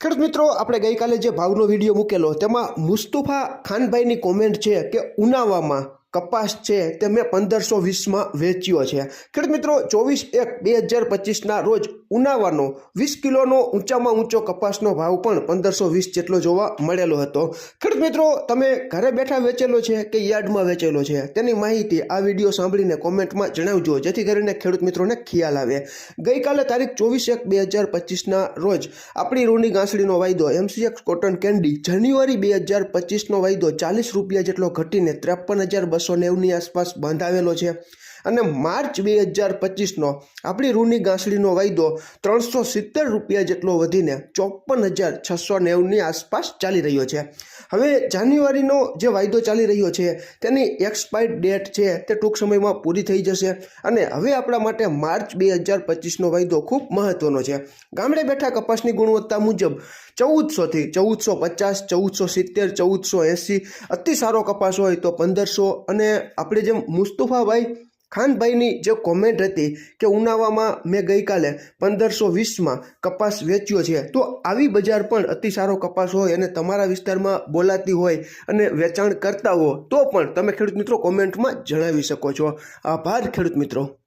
ખેડૂત મિત્રો, આપણે ગઈકાલે જે ભાવનો વીડિયો મૂકેલો, તેમાં મુસ્તુફા ખાનભાઈની કોમેન્ટ છે કે ઉનાવામાં કપાસ છે તે મેં પંદરસો વીસમાં વેચ્યો છે. ખેડૂત મિત્રો, ચોવીસ એક બે હજાર પચીસના રોજ ઉનાવાનો વીસ કિલોનો ઊંચામાં ઊંચો કપાસનો ભાવ પણ પંદરસો વીસ જેટલો જોવા મળેલો હતો. ખેડૂત મિત્રો, તમે ઘરે બેઠા વેચેલો છે કે યાર્ડમાં વેચેલો છે? તેની માહિતી આ વીડિયો સાંભળીને કોમેન્ટમાં જણાવજો, જેથી કરીને ખેડૂત મિત્રોને ખ્યાલ આવે. ગઈકાલે તારીખ ચોવીસ એક બે હજાર પચીસના રોજ આપણી રૂની ગાંસડીનો વાયદો એમસીએક્સ કોટન કેન્ડી જાન્યુઆરી બે હજાર પચીસનો વાયદો ચાલીસ રૂપિયા જેટલો ઘટીને ત્રેપન હજાર બસો નેવની આસપાસ બંધાવેલો છે. અને માર્ચ બે હજાર પચીસનો આપણી રૂની ગાંસડીનો વાયદો ત્રણસો સિત્તેર રૂપિયા જેટલો વધીને ચોપન હજાર છસો નેવની આસપાસ ચાલી રહ્યો છે. હવે જાન્યુઆરીનો જે વાયદો ચાલી રહ્યો છે, તેની એક્સપાયર્ડ ડેટ છે તે ટૂંક સમયમાં પૂરી થઈ જશે. અને હવે આપણા માટે માર્ચ બે હજાર પચીસનો વાયદો ખૂબ મહત્વનો છે. ગામડે બેઠા કપાસની ગુણવત્તા મુજબ ચૌદસોથી ચૌદસો પચાસ, ચૌદસો સિત્તેર, ચૌદસો એંસી અતિ સારો કપાસ હોય તો પંદરસો અને આપણે જેમ મુસ્તુફાભાઈ ખાનભાઈની જે કોમેન્ટ હતી કે ઉનાવામાં મેં ગઈકાલે પંદરસો વીસમાં કપાસ વેચ્યો છે, તો આવી બજાર પણ અતિ સારો કપાસ હોય અને તમારા વિસ્તારમાં બોલાતી હોય અને વેચાણ કરતા હો, તો પણ તમે ખેડૂત મિત્રો કોમેન્ટમાં જણાવી શકો છો. આભાર ખેડૂત મિત્રો.